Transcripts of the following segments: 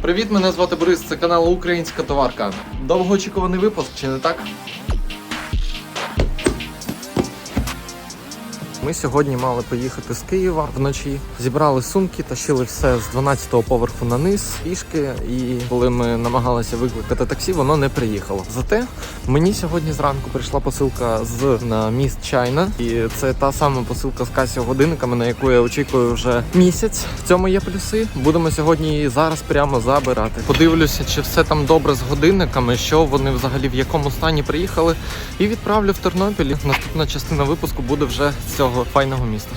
Привіт, мене звати Борис. Це канал Українська товарка. Довгоочікуваний випуск, чи не так? Ми сьогодні мали поїхати з Києва вночі. Зібрали сумки, тащили все з 12-го поверху на низ пішки. І коли ми намагалися викликати таксі, воно не приїхало. Зате мені сьогодні зранку прийшла посилка з на міст Чайна, і це та сама посилка з Casio годинниками, на яку я очікую вже місяць. В цьому є плюси. Будемо сьогодні її зараз прямо забирати. Подивлюся, чи все там добре з годинниками, що вони взагалі в якому стані приїхали, і відправлю в Тернопіль. Наступна частина випуску буде вже з цього файного міста.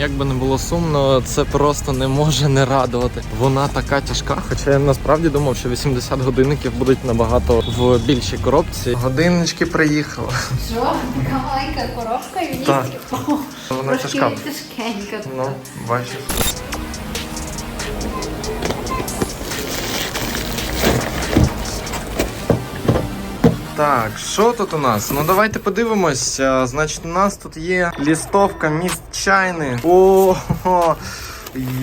Як би не було сумно, це просто не може не радувати. Вона така тяжка. Хоча я насправді думав, що 80 годинників будуть набагато в більшій коробці. Годиннички приїхали. Що? Така маленька коробка і Так. Вона тяжка. тяжкенька. Ну, бачиш. Так, що тут у нас? Ну давайте подивимось. Значить, у нас тут є лістовка міст чайни. О,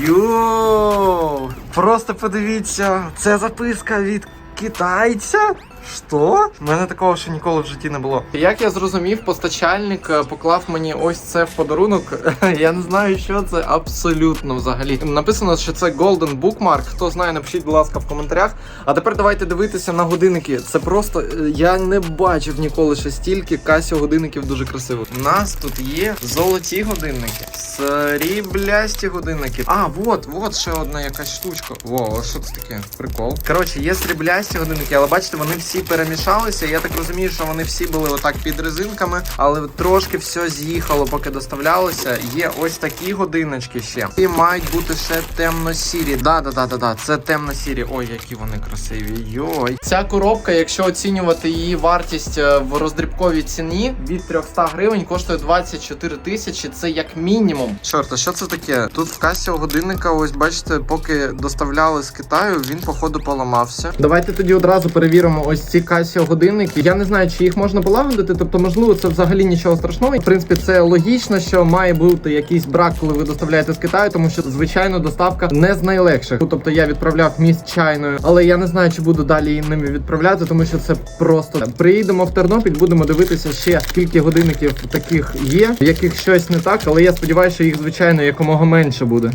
йоу! Просто подивіться, це записка від китайця. Що? У мене такого ще ніколи в житті не було. Як я зрозумів, постачальник е, поклав мені ось це в подарунок. Я не знаю, що це абсолютно взагалі. Написано, що це Golden Bookmark. Хто знає, напишіть, будь ласка, в коментарях. А тепер давайте дивитися на годинники. Це просто е, я не бачив ніколи ще стільки Casio годинників дуже красивих. У нас тут є золоті годинники, сріблясті годинники. А, вот, вот ще одна якась штучка. Во, що це таке? Прикол. Коротше, є сріблясті годинники, але бачите, вони всі перемішалися. Я так розумію, що вони всі були отак під резинками, але трошки все з'їхало, поки доставлялося. Є ось такі годиночки ще. І мають бути ще темно-сірі. Да, да, да, да, да. Це темно-сірі. Ой, які вони красиві. Йой. Ця коробка, якщо оцінювати її вартість е, в роздрібковій ціні від 300 гривень, коштує 24 тисячі. Це як мінімум. Чорт, а що це таке? Тут в касі годинника, ось бачите, поки доставляли з Китаю, він походу поламався. Давайте тоді одразу перевіримо ось ці Casio годинники. Я не знаю, чи їх можна полагодити. Тобто, можливо, це взагалі нічого страшного. В принципі, це логічно, що має бути якийсь брак, коли ви доставляєте з Китаю, тому що звичайно доставка не з найлегших. Тобто я відправляв міст чайною, але я не знаю, чи буду далі ними відправляти, тому що це просто приїдемо в Тернопіль, будемо дивитися ще скільки годинників таких є, яких щось не так, але я сподіваюся, що їх звичайно якомога менше буде.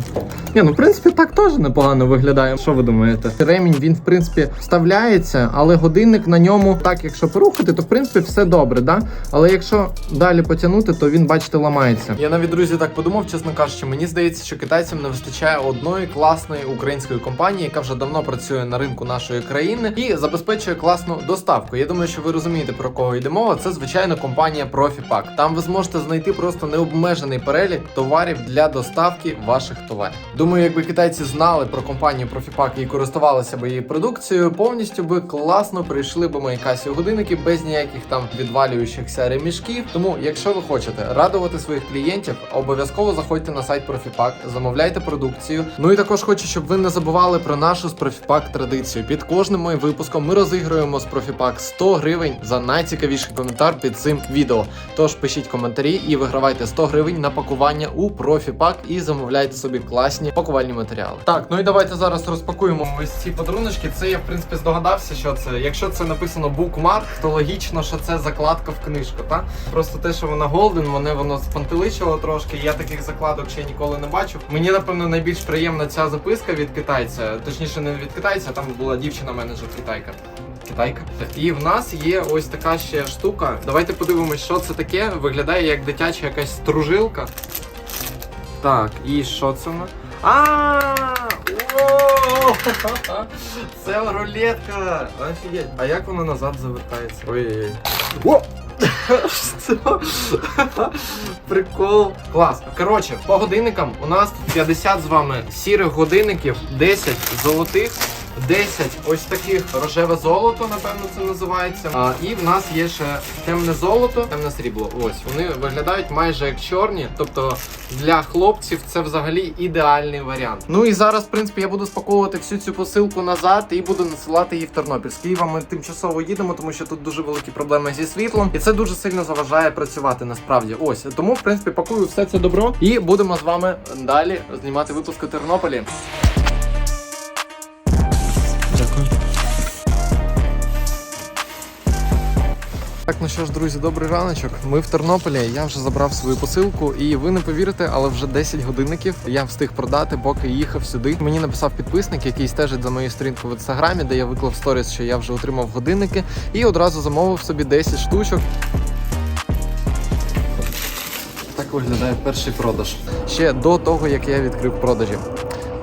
Ні, ну в принципі так теж непогано виглядає. Що ви думаєте? Ремінь він в принципі вставляється, але годинник на ньому, так якщо порухати, то в принципі все добре, да? Але якщо далі потягнути, то він, бачите, ламається. Я навіть друзі так подумав, чесно кажучи, мені здається, що китайцям не вистачає одної класної української компанії, яка вже давно працює на ринку нашої країни і забезпечує класну доставку. Я думаю, що ви розумієте про кого йде мова. Це звичайно компанія Profipack. Там ви зможете знайти просто необмежений перелік товарів для доставки ваших товарів. Думаю, якби китайці знали про компанію Profipack і користувалися би її продукцією, повністю би класно прийшли би мої касі годинники без ніяких там відвалюючихся ремішків. Тому, якщо ви хочете радувати своїх клієнтів, обов'язково заходьте на сайт Profipack, замовляйте продукцію. Ну і також хочу, щоб ви не забували про нашу з Profipack традицію. Під кожним моїм випуском ми розігруємо з Profipack 100 гривень за найцікавіший коментар під цим відео. Тож пишіть коментарі і вигравайте 100 гривень на пакування у Profipack і замовляйте собі класні пакувальні матеріали. Так, ну і давайте зараз розпакуємо ось ці подаруночки. Це я в принципі здогадався, що це. Якщо це написано Bookmark, то логічно, що це закладка в книжку, так? Просто те, що вона Golden, мене воно спантеличило трошки. Я таких закладок ще ніколи не бачив. Мені напевно найбільш приємна ця записка від китайця, точніше, не від китайця, там була дівчина менеджер китайка. Китайка. І в нас є ось така ще штука. Давайте подивимось, що це таке. Виглядає як дитяча якась стружилка. Так, і що це? А, Це рулетка! Офігеть. А як вона назад завертається? Ой-ой-ой. О! Що? Прикол. Клас. Коротше, по годинникам у нас 50 з вами сірих годинників, 10 золотих 10 ось таких рожеве золото, напевно, це називається. А, і в нас є ще темне золото, темне срібло. Ось вони виглядають майже як чорні. Тобто для хлопців це взагалі ідеальний варіант. Ну і зараз, в принципі, я буду спаковувати всю цю посилку назад і буду насилати її в Тернопіль. З Києва ми тимчасово їдемо, тому що тут дуже великі проблеми зі світлом, і це дуже сильно заважає працювати насправді. Ось тому, в принципі, пакую все це добро і будемо з вами далі знімати випуск у Тернополі. Що ж, друзі, добрий раночок. Ми в Тернополі. Я вже забрав свою посилку, і ви не повірите, але вже 10 годинників я встиг продати, поки їхав сюди. Мені написав підписник, який стежить за моєю сторінкою в інстаграмі, де я виклав сторіс, що я вже отримав годинники, і одразу замовив собі 10 штучок. Так виглядає перший продаж. Ще до того, як я відкрив продажі.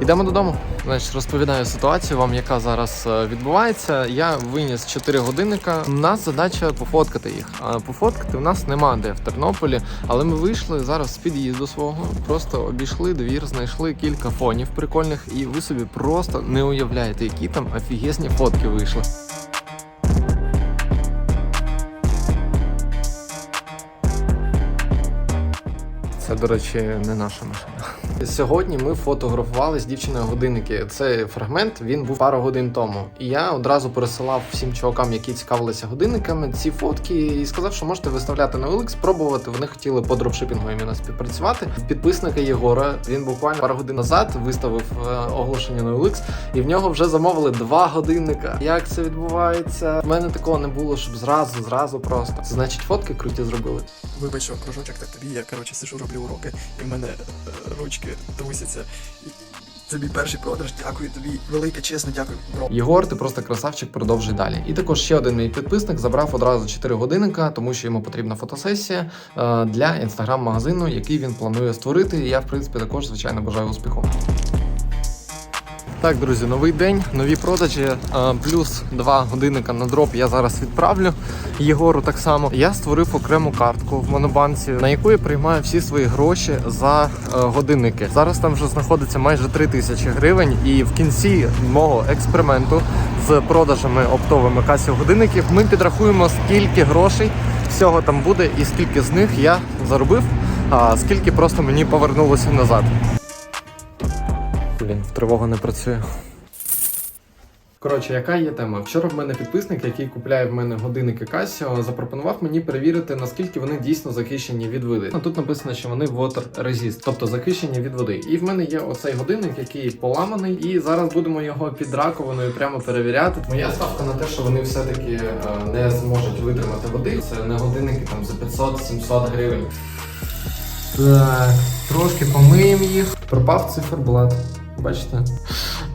Йдемо додому. Значить, розповідаю ситуацію вам, яка зараз е, відбувається. Я виніс 4 годинника. У нас задача пофоткати їх. А пофоткати в нас нема де в Тернополі. Але ми вийшли зараз з під'їзду свого, просто обійшли двір, знайшли кілька фонів прикольних, і ви собі просто не уявляєте, які там офігезні фотки вийшли. Це, до речі, не наша машина. Сьогодні ми фотографували з дівчиною годинники. Цей фрагмент він був пару годин тому. І я одразу пересилав всім чувакам, які цікавилися годинниками, ці фотки і сказав, що можете виставляти на OLX, спробувати. Вони хотіли по дропшипінгу іменно співпрацювати. Підписника Єгора він буквально пару годин назад виставив е, оголошення на OLX, і в нього вже замовили два годинника. Як це відбувається? В мене такого не було, щоб зразу, зразу просто. Значить, фотки круті зробили. Вибач, кружочок так тобі, я коротше сижу, роблю уроки, і в мене е, ручки трусяться. Це мій перший продаж. Дякую тобі. Велике, чесно, дякую. Бро. Єгор, ти просто красавчик, продовжуй далі. І також ще один мій підписник забрав одразу 4 годинника, тому що йому потрібна фотосесія е, для інстаграм-магазину, який він планує створити. І я, в принципі, також звичайно бажаю успіху. Так, друзі, новий день, нові продажі, е, плюс два годинника на дроп я зараз відправлю Єгору так само. Я створив окрему картку в монобанці, на яку я приймаю всі свої гроші за е, годинники. Зараз там вже знаходиться майже 3 тисячі гривень, і в кінці мого експерименту з продажами оптовими касів годинників ми підрахуємо, скільки грошей всього там буде, і скільки з них я заробив, а скільки просто мені повернулося назад. Блін, тривога не працює. Коротше, яка є тема? Вчора в мене підписник, який купляє в мене годинники Casio, запропонував мені перевірити, наскільки вони дійсно захищені від води. Тут написано, що вони water resist, тобто захищені від води. І в мене є оцей годинник, який поламаний, і зараз будемо його під раковиною прямо перевіряти. Моя ставка на те, що вони все-таки е, не зможуть витримати води. Це не годинники там за 500-700 гривень. Так, трошки помиємо їх. Пропав циферблат. Бачите?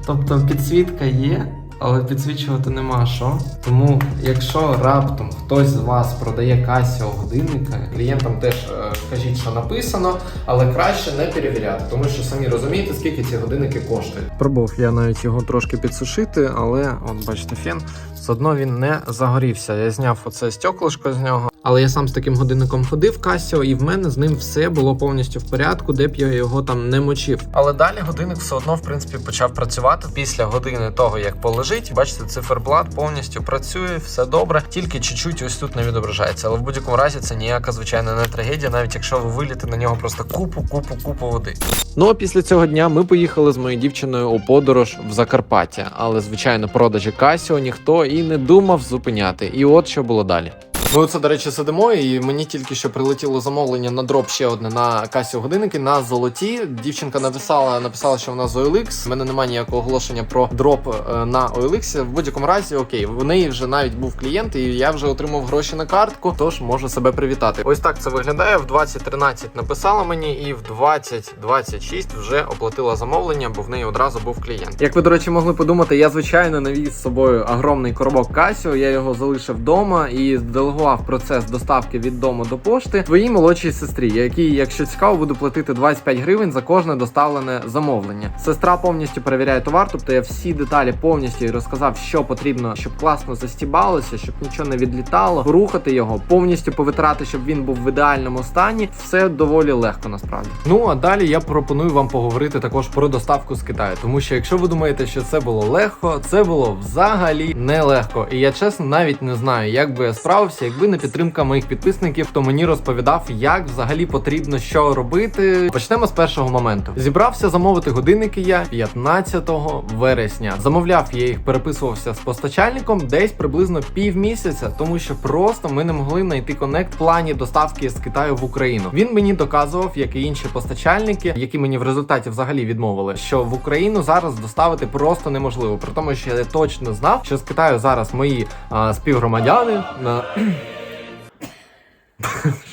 Тобто підсвітка є, але підсвічувати нема що. Тому, якщо раптом хтось з вас продає Casio годинника, клієнтам теж е, кажіть, що написано, але краще не перевіряти, тому що самі розумієте, скільки ці годинники коштують. Пробував я навіть його трошки підсушити, але от бачите, фен, все одно він не загорівся. Я зняв оце стеклишко з нього. Але я сам з таким годинником ходив Casio, і в мене з ним все було повністю в порядку, де б я його там не мочив. Але далі годинник все одно, в принципі, почав працювати після години того, як полежить. Бачите, циферблат повністю працює, все добре, тільки чуть-чуть ось тут не відображається. Але в будь-якому разі це ніяка звичайна не трагедія, навіть якщо ви виліте на нього просто купу, купу, купу води. Ну а після цього дня ми поїхали з моєю дівчиною у подорож в Закарпаття. Але звичайно, продажі Casio ніхто і не думав зупиняти. І от що було далі. Ми оце, до речі, сидимо, і мені тільки що прилетіло замовлення на дроп ще одне на касі годинники на золоті. Дівчинка написала, написала, що вона з OLX. У мене немає ніякого оголошення про дроп е, на OLX. В будь-якому разі, окей, в неї вже навіть був клієнт, і я вже отримав гроші на картку, тож можу себе привітати. Ось так це виглядає. В 20.13 написала мені, і в 20.26 вже оплатила замовлення, бо в неї одразу був клієнт. Як ви, до речі, могли подумати, я звичайно навіз з собою огромний коробок Casio, Я його залишив вдома і з делегував процес доставки від дому до пошти твоїй молодшій сестрі, якій, якщо цікаво, буду платити 25 гривень за кожне доставлене замовлення. Сестра повністю перевіряє товар, тобто я всі деталі повністю розказав, що потрібно, щоб класно застібалося, щоб нічого не відлітало, рухати його, повністю повитрати, щоб він був в ідеальному стані. Все доволі легко насправді. Ну а далі я пропоную вам поговорити також про доставку з Китаю, тому що якщо ви думаєте, що це було легко, це було взагалі нелегко. І я чесно навіть не знаю, як би я справився, якби не підтримка моїх підписників, хто мені розповідав, як взагалі потрібно що робити. Почнемо з першого моменту. Зібрався замовити годинники я 15 вересня. Замовляв я їх, переписувався з постачальником десь приблизно півмісяця, тому що просто ми не могли знайти конект плані доставки з Китаю в Україну. Він мені доказував, як і інші постачальники, які мені в результаті взагалі відмовили, що в Україну зараз доставити просто неможливо. При тому, що я точно знав, що з Китаю зараз мої а, співгромадяни на.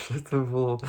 Що це було?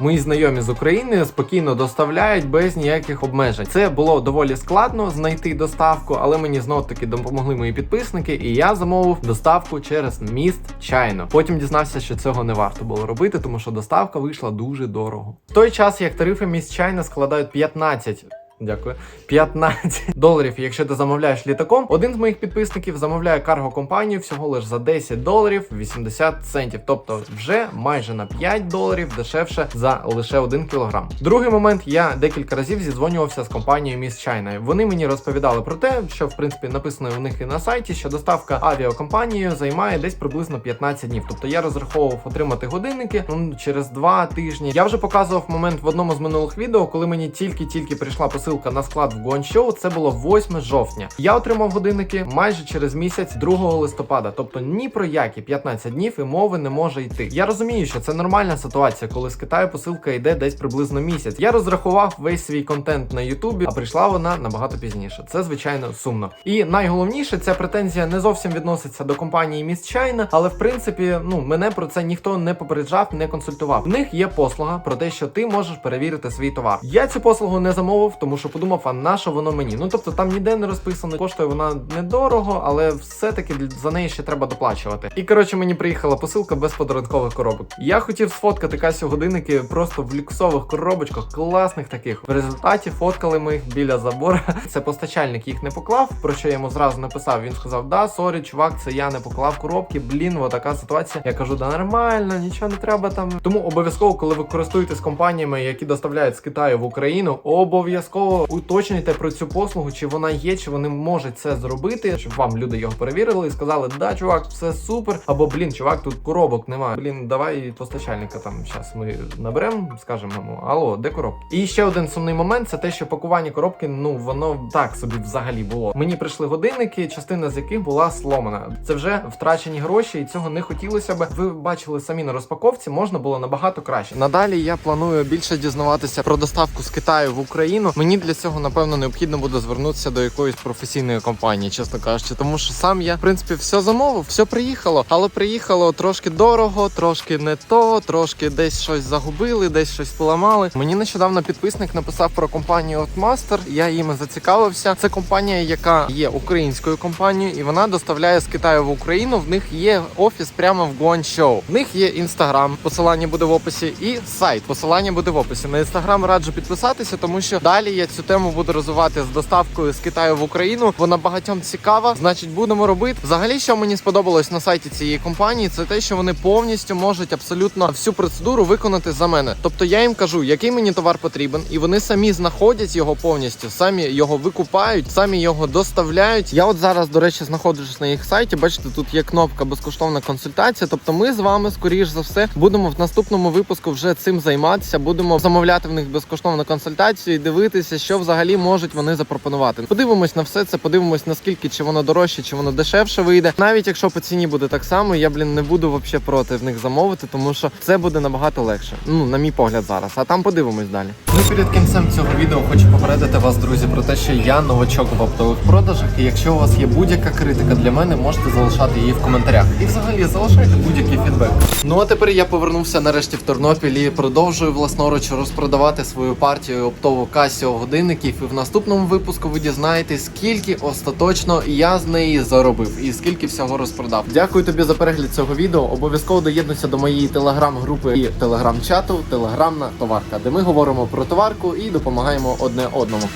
Мої знайомі з України спокійно доставляють без ніяких обмежень. Це було доволі складно знайти доставку, але мені знов таки допомогли мої підписники, і я замовив доставку через міст чайно. Потім дізнався, що цього не варто було робити, тому що доставка вийшла дуже дорого. В той час як тарифи міст чайна складають 15 Дякую. 15 доларів, якщо ти замовляєш літаком. Один з моїх підписників замовляє карго компанію всього лише за 10 доларів 80 центів. Тобто вже майже на 5 доларів дешевше за лише 1 кілограм. Другий момент я декілька разів зідзвонювався з компанією Miss China. Вони мені розповідали про те, що в принципі написано у них і на сайті, що доставка авіакомпанією займає десь приблизно 15 днів. Тобто я розраховував отримати годинники ну, через 2 тижні. Я вже показував момент в одному з минулих відео, коли мені тільки-тільки прийшла посилка на склад в Гуанчжоу. Це було 8 жовтня. Я отримав годинники майже через місяць 2 листопада. Тобто ні про які 15 днів і мови не може йти. Я розумію, що це нормальна ситуація, коли з Китаю посилка йде десь приблизно місяць. Я розрахував весь свій контент на Ютубі, а прийшла вона набагато пізніше. Це звичайно сумно. І найголовніше, ця претензія не зовсім відноситься до компанії Miss China, але в принципі, ну мене про це ніхто не попереджав, не консультував. В них є послуга про те, що ти можеш перевірити свій товар. Я цю послугу не замовив, тому що подумав, а на що воно мені? Ну тобто там ніде не розписано, коштує вона недорого, але все-таки за неї ще треба доплачувати. І коротше, мені приїхала посилка без подарункових коробок. Я хотів сфоткати Касю годинники просто в люксових коробочках, класних таких. В результаті фоткали ми їх біля забора. Це постачальник їх не поклав, про що я йому зразу написав. Він сказав: Да, сорі, чувак, це я не поклав коробки. Блін, отака ситуація. Я кажу, да нормально, нічого не треба там. Тому обов'язково, коли ви користуєтесь компаніями, які доставляють з Китаю в Україну, обов'язково уточнюйте про цю послугу, чи вона є, чи вони можуть це зробити, щоб вам люди його перевірили і сказали, да, чувак, все супер. Або блін, чувак, тут коробок немає. Блін, давай постачальника там зараз ми наберемо, скажемо йому, алло, де коробки? І ще один сумний момент це те, що пакування коробки, ну воно так собі взагалі було. Мені прийшли годинники, частина з яких була сломана. Це вже втрачені гроші, і цього не хотілося б. Ви бачили самі на розпаковці, можна було набагато краще. Надалі я планую більше дізнаватися про доставку з Китаю в Україну. Мені для цього напевно необхідно буде звернутися до якоїсь професійної компанії, чесно кажучи, тому що сам я в принципі все замовив, все приїхало, але приїхало трошки дорого, трошки не то, трошки десь щось загубили, десь щось поламали. Мені нещодавно підписник написав про компанію Otmaster, Я їм зацікавився. Це компанія, яка є українською компанією, і вона доставляє з Китаю в Україну. В них є офіс прямо в Гуанчжоу. В них є інстаграм, посилання буде в описі, і сайт. Посилання буде в описі. На інстаграм раджу підписатися, тому що далі я цю тему буду розвивати з доставкою з Китаю в Україну. Вона багатьом цікава. Значить, будемо робити. Взагалі, що мені сподобалось на сайті цієї компанії, це те, що вони повністю можуть абсолютно всю процедуру виконати за мене. Тобто я їм кажу, який мені товар потрібен, і вони самі знаходять його повністю, самі його викупають, самі його доставляють. Я от зараз, до речі, знаходжусь на їх сайті. Бачите, тут є кнопка безкоштовна консультація. Тобто, ми з вами, скоріш за все, будемо в наступному випуску вже цим займатися. Будемо замовляти в них безкоштовну консультацію і дивитися, що взагалі можуть вони запропонувати. Подивимось на все це, подивимось наскільки чи воно дорожче, чи воно дешевше вийде. Навіть якщо по ціні буде так само, я блін не буду вообще проти в них замовити, тому що це буде набагато легше. Ну на мій погляд зараз. А там подивимось далі. Ну перед кінцем цього відео хочу попередити вас, друзі, про те, що я новачок в оптових продажах. І якщо у вас є будь-яка критика для мене, можете залишати її в коментарях. І взагалі залишайте будь-який фідбек. Ну а тепер я повернувся нарешті в Тернопіль і продовжую власноруч розпродавати свою партію оптову Casio годинників. І в наступному випуску ви дізнаєтесь, скільки остаточно я з неї заробив і скільки всього розпродав. Дякую тобі за перегляд цього відео. Обов'язково доєднуйся до моєї телеграм-групи і телеграм-чату Телеграмна товарка, де ми говоримо про товарку і допомагаємо одне одному.